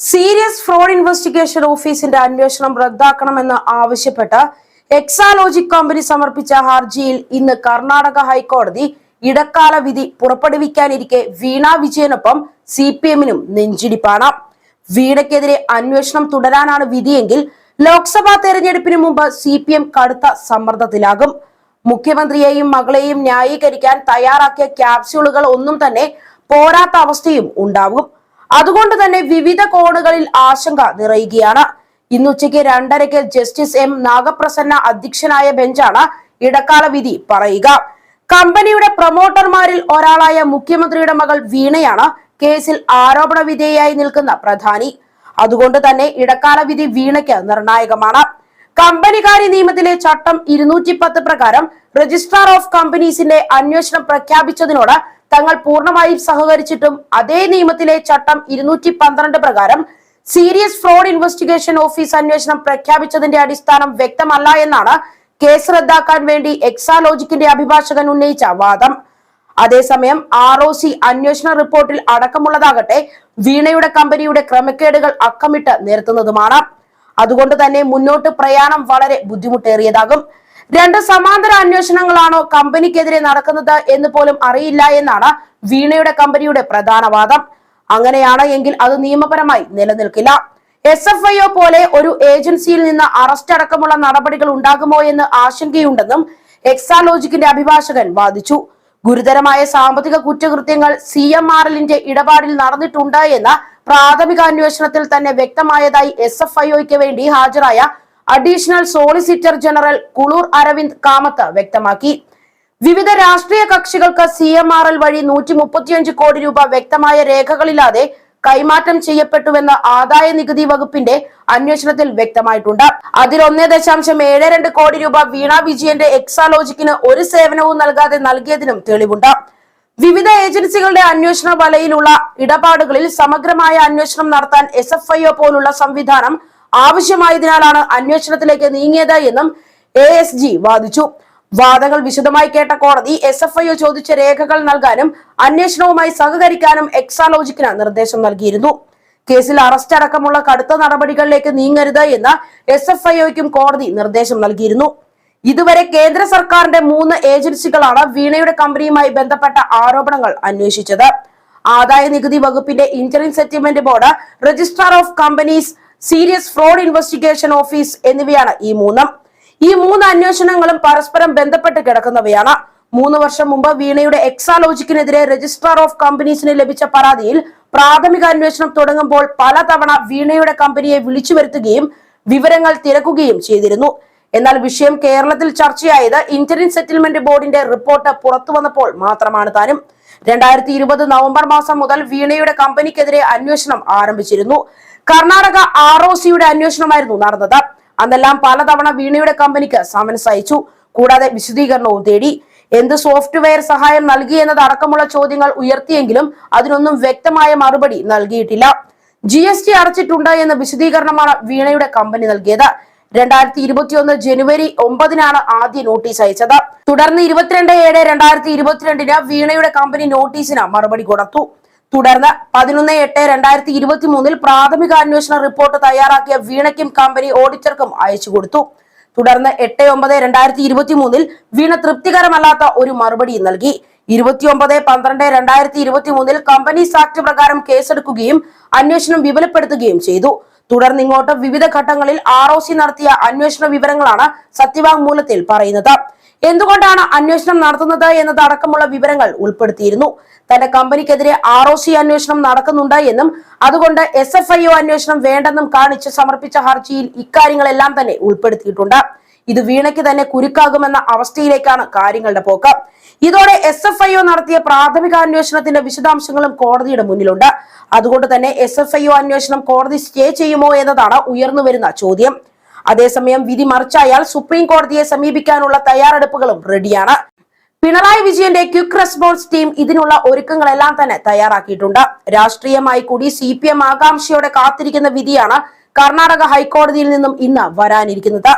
Serious fraud investigation ഓഫീസിന്റെ അന്വേഷണം റദ്ദാക്കണമെന്ന് ആവശ്യപ്പെട്ട് എക്സാലോജിക് കമ്പനി സമർപ്പിച്ച ഹർജിയിൽ ഇന്ന് കർണാടക ഹൈക്കോടതി ഇടക്കാല വിധി പുറപ്പെടുവിക്കാനിരിക്കെ വീണ വിജയനൊപ്പം സി പി എമ്മിനും നെഞ്ചിടിപ്പാണ്. വീണയ്ക്കെതിരെ അന്വേഷണം തുടരാനാണ് വിധിയെങ്കിൽ ലോക്സഭാ തെരഞ്ഞെടുപ്പിന് മുമ്പ് സി പി എം കടുത്ത സമ്മർദ്ദത്തിലാകും. മുഖ്യമന്ത്രിയെയും മകളെയും ന്യായീകരിക്കാൻ തയ്യാറാക്കിയ ക്യാപ്സ്യൂളുകൾ ഒന്നും തന്നെ പോരാത്ത അവസ്ഥയും ഉണ്ടാകും. അതുകൊണ്ട് തന്നെ വിവിധ കോണുകളിൽ ആശങ്ക നിറയുകയാണ്. ഇന്നുച്ചയ്ക്ക് രണ്ടരയ്ക്ക് ജസ്റ്റിസ് എം നാഗപ്രസന്ന അധ്യക്ഷനായ ബെഞ്ചാണ് ഇടക്കാല വിധി പറയുക. കമ്പനിയുടെ പ്രൊമോട്ടർമാരിൽ ഒരാളായ മുഖ്യമന്ത്രിയുടെ മകൾ വീണയാണ് കേസിൽ ആരോപണ വിധേയായി നിൽക്കുന്ന പ്രധാനി. അതുകൊണ്ട് തന്നെ ഇടക്കാല വിധി വീണയ്ക്ക് നിർണായകമാണ്. കമ്പനികാര്യ നിയമത്തിലെ ചട്ടം ഇരുന്നൂറ്റി പത്ത് പ്രകാരം രജിസ്ട്രാർ ഓഫ് കമ്പനീസിന്റെ അന്വേഷണം പ്രഖ്യാപിച്ചതിനോട് തങ്ങൾ പൂർണമായും സഹകരിച്ചിട്ടും അതേ നിയമത്തിലെ ചട്ടം ഇരുന്നൂറ്റി പന്ത്രണ്ട് പ്രകാരം സീരിയസ് ഫ്രോഡ് ഇൻവെസ്റ്റിഗേഷൻ ഓഫീസ് അന്വേഷണം പ്രഖ്യാപിച്ചതിന്റെ അടിസ്ഥാനം വ്യക്തമല്ല എന്നാണ് കേസ് റദ്ദാക്കാൻ വേണ്ടി എക്സാലോജിക്കിന്റെ അഭിഭാഷകൻ ഉന്നയിച്ച വാദം. അതേസമയം ആർ ഒ സി അന്വേഷണ റിപ്പോർട്ടിൽ അടക്കമുള്ളതാകട്ടെ വീണയുടെ കമ്പനിയുടെ ക്രമക്കേടുകൾ അക്കമിട്ട് നിരത്തുന്നതുമാണ്. അതുകൊണ്ട് തന്നെ മുന്നോട്ട് പ്രയാണം വളരെ ബുദ്ധിമുട്ടേറിയതാകും. രണ്ട് സമാന്തര അന്വേഷണങ്ങളാണോ കമ്പനിക്കെതിരെ നടക്കുന്നത് എന്ന് പോലും അറിയില്ല എന്നാണ് വീണയുടെ കമ്പനിയുടെ പ്രധാന വാദം. അങ്ങനെയാണ് എങ്കിൽ അത് നിയമപരമായി നിലനിൽക്കില്ല. എസ് എഫ് ഐ പോലെ ഒരു ഏജൻസിയിൽ നിന്ന് അറസ്റ്റ് അടക്കമുള്ള നടപടികൾ ഉണ്ടാകുമോ എന്ന് ആശങ്കയുണ്ടെന്നും എക്സാലോജിക്കിന്റെ അഭിഭാഷകൻ വാദിച്ചു. ഗുരുതരമായ സാമ്പത്തിക കുറ്റകൃത്യങ്ങൾ സി എം ആർ എല്ലിന്റെ ഇടപാടിൽ നടന്നിട്ടുണ്ട് എന്ന പ്രാഥമിക അന്വേഷണത്തിൽ തന്നെ വ്യക്തമായതായി എസ് എഫ് ഐഒയ്ക്ക് വേണ്ടി ഹാജരായ additional solicitor general Kulur Aravind Kamath വ്യക്തമാക്കി. വിവിധ രാഷ്ട്രീയ കക്ഷികൾക്ക് സി എം ആർ എൽ വഴി നൂറ്റി മുപ്പത്തിയഞ്ച് കോടി രൂപ വ്യക്തമായ രേഖകളില്ലാതെ കൈമാറ്റം ചെയ്യപ്പെട്ടുവെന്ന് ആദായ നികുതി വകുപ്പിന്റെ അന്വേഷണത്തിൽ വ്യക്തമായിട്ടുണ്ട്. അതിൽ ഒന്നേ ദശാംശം ഏഴ് രണ്ട് കോടി രൂപ വീണ വിജയന്റെ എക്സാലോജിക്കിന് ഒരു സേവനവും നൽകാതെ നൽകിയതിനും തെളിവുണ്ട്. വിവിധ ഏജൻസികളുടെ അന്വേഷണ വലയിലുള്ള ഇടപാടുകളിൽ സമഗ്രമായ അന്വേഷണം നടത്താൻ എസ് എഫ് ഐ ഒ പോലുള്ള സംവിധാനം ആവശ്യമായതിനാലാണ് അന്വേഷണത്തിലേക്ക് നീങ്ങിയത് എന്നും എ എസ് ജി വാദിച്ചു. വാദങ്ങൾ വിശദമായി കേട്ട കോടതി എസ് എഫ് ഐ ചോദിച്ച രേഖകൾ നൽകാനും അന്വേഷണവുമായി സഹകരിക്കാനും എക്സാലോജിക്കിന് നിർദ്ദേശം നൽകിയിരുന്നു. കേസിൽ അറസ്റ്റ് അടക്കമുള്ള കടുത്ത നടപടികളിലേക്ക് നീങ്ങരുത് എന്ന് എസ് എഫ് ഐക്കും കോടതി നിർദ്ദേശം നൽകിയിരുന്നു. ഇതുവരെ കേന്ദ്ര സർക്കാരിന്റെ മൂന്ന് ഏജൻസികളാണ് വീണയുടെ കമ്പനിയുമായി ബന്ധപ്പെട്ട ആരോപണങ്ങൾ അന്വേഷിച്ചത്. ആദായ നികുതി വകുപ്പിന്റെ interim settlement board registrar of companies serious fraud investigation office എന്നിവയാണ് ഈ മൂന്നും. ഈ മൂന്ന് അന്വേഷണങ്ങളും പരസ്പരം ബന്ധപ്പെട്ട് കിടക്കുന്നവയാണ്. മൂന്ന് വർഷം മുമ്പ് വീണയുടെ എക്സാലോജിക്കിനെതിരെ രജിസ്ട്രാർ ഓഫ് കമ്പനീസിന് ലഭിച്ച പരാതിയിൽ പ്രാഥമിക അന്വേഷണം തുടങ്ങുമ്പോൾ പലതവണ വീണയുടെ കമ്പനിയെ വിളിച്ചു വരുത്തുകയും വിവരങ്ങൾ തിരക്കുകയും ചെയ്തിരുന്നു. എന്നാൽ വിഷയം കേരളത്തിൽ ചർച്ചയായത് ഇന്ത്യൻ സെറ്റിൽമെന്റ് ബോർഡിന്റെ റിപ്പോർട്ട് പുറത്തു വന്നപ്പോൾ മാത്രമാണ് താനും. രണ്ടായിരത്തി ഇരുപത് നവംബർ മാസം മുതൽ വീണയുടെ കമ്പനിക്കെതിരെ അന്വേഷണം ആരംഭിച്ചിരുന്നു. കർണാടക ആർ ഒ സിയുടെ അന്വേഷണമായിരുന്നു നടന്നത്. അന്നെല്ലാം പലതവണ വീണയുടെ കമ്പനിക്ക് സമൻസ് അയച്ചു. കൂടാതെ വിശദീകരണവും തേടി. എന്ത് സോഫ്റ്റ്വെയർ സഹായം നൽകി എന്നതടക്കമുള്ള ചോദ്യങ്ങൾ ഉയർത്തിയെങ്കിലും അതിനൊന്നും വ്യക്തമായ മറുപടി നൽകിയിട്ടില്ല. ജി എസ് ടി അടച്ചിട്ടുണ്ട് എന്ന വിശദീകരണമാണ് വീണയുടെ കമ്പനി നൽകിയത്. രണ്ടായിരത്തി ഇരുപത്തിയൊന്ന് ജനുവരി ഒമ്പതിനാണ് ആദ്യ നോട്ടീസ് അയച്ചത്. തുടർന്ന് ഇരുപത്തിരണ്ട് ഏഴ് രണ്ടായിരത്തി ഇരുപത്തിരണ്ടിന് വീണയുടെ കമ്പനി നോട്ടീസിന് മറുപടി കൊടുത്തു. തുടർന്ന് പതിനൊന്ന് എട്ട് രണ്ടായിരത്തി ഇരുപത്തി മൂന്നിൽ പ്രാഥമിക അന്വേഷണ റിപ്പോർട്ട് തയ്യാറാക്കിയ വീണയ്ക്കും കമ്പനി ഓഡിറ്റർക്കും അയച്ചു കൊടുത്തു. തുടർന്ന് എട്ട് ഒമ്പത് രണ്ടായിരത്തി ഇരുപത്തി മൂന്നിൽ വീണ തൃപ്തികരമല്ലാത്ത ഒരു മറുപടി നൽകി. ഇരുപത്തിയൊമ്പത് പന്ത്രണ്ട് രണ്ടായിരത്തി ഇരുപത്തി മൂന്നിൽ കമ്പനീസ് ആക്ട് പ്രകാരം കേസെടുക്കുകയും അന്വേഷണം വിപുലപ്പെടുത്തുകയും ചെയ്തു. തുടർന്ന് ഇങ്ങോട്ട് വിവിധ ഘട്ടങ്ങളിൽ ആർ ഒ സി നടത്തിയ അന്വേഷണ വിവരങ്ങളാണ് സത്യവാങ്മൂലത്തിൽ പറയുന്നത്. എന്തുകൊണ്ടാണ് അന്വേഷണം നടത്തുന്നത് എന്നതടക്കമുള്ള വിവരങ്ങൾ ഉൾപ്പെടുത്തിയിരുന്നു. തന്റെ കമ്പനിക്കെതിരെ ആർ ഒ സി അന്വേഷണം നടക്കുന്നുണ്ട് എന്നും അതുകൊണ്ട് എസ് എഫ് ഐ ഒ അന്വേഷണം വേണ്ടെന്നും കാണിച്ച് സമർപ്പിച്ച ഹർജിയിൽ ഇക്കാര്യങ്ങളെല്ലാം തന്നെ ഉൾപ്പെടുത്തിയിട്ടുണ്ട്. ഇത് വീണയ്ക്ക് തന്നെ കുരുക്കാകുമെന്ന അവസ്ഥയിലേക്കാണ് കാര്യങ്ങളുടെ പോക്ക്. ഇതോടെ എസ് എഫ് ഐ ഒ നടത്തിയ പ്രാഥമിക അന്വേഷണത്തിന്റെ വിശദാംശങ്ങളും കോടതിയുടെ മുന്നിലുണ്ട്. അതുകൊണ്ട് തന്നെ എസ് എഫ് ഐ ഒ അന്വേഷണം കോടതി സ്റ്റേ ചെയ്യുമോ എന്നതാണ് ഉയർന്നു വരുന്ന ചോദ്യം. അതേസമയം വിധി മറിച്ചായാൽ സുപ്രീം കോടതിയെ സമീപിക്കാനുള്ള തയ്യാറെടുപ്പുകളും റെഡിയാണ്. പിണറായി വിജയന്റെ ക്വിക്ക് റെസ്പോൺസ് ടീം ഇതിനുള്ള ഒരുക്കങ്ങളെല്ലാം തന്നെ തയ്യാറാക്കിയിട്ടുണ്ട്. രാഷ്ട്രീയമായി കൂടി സി പി എം ആകാംക്ഷയോടെ കാത്തിരിക്കുന്ന വിധിയാണ് കർണാടക ഹൈക്കോടതിയിൽ നിന്നും ഇന്ന് വരാനിരിക്കുന്നത്.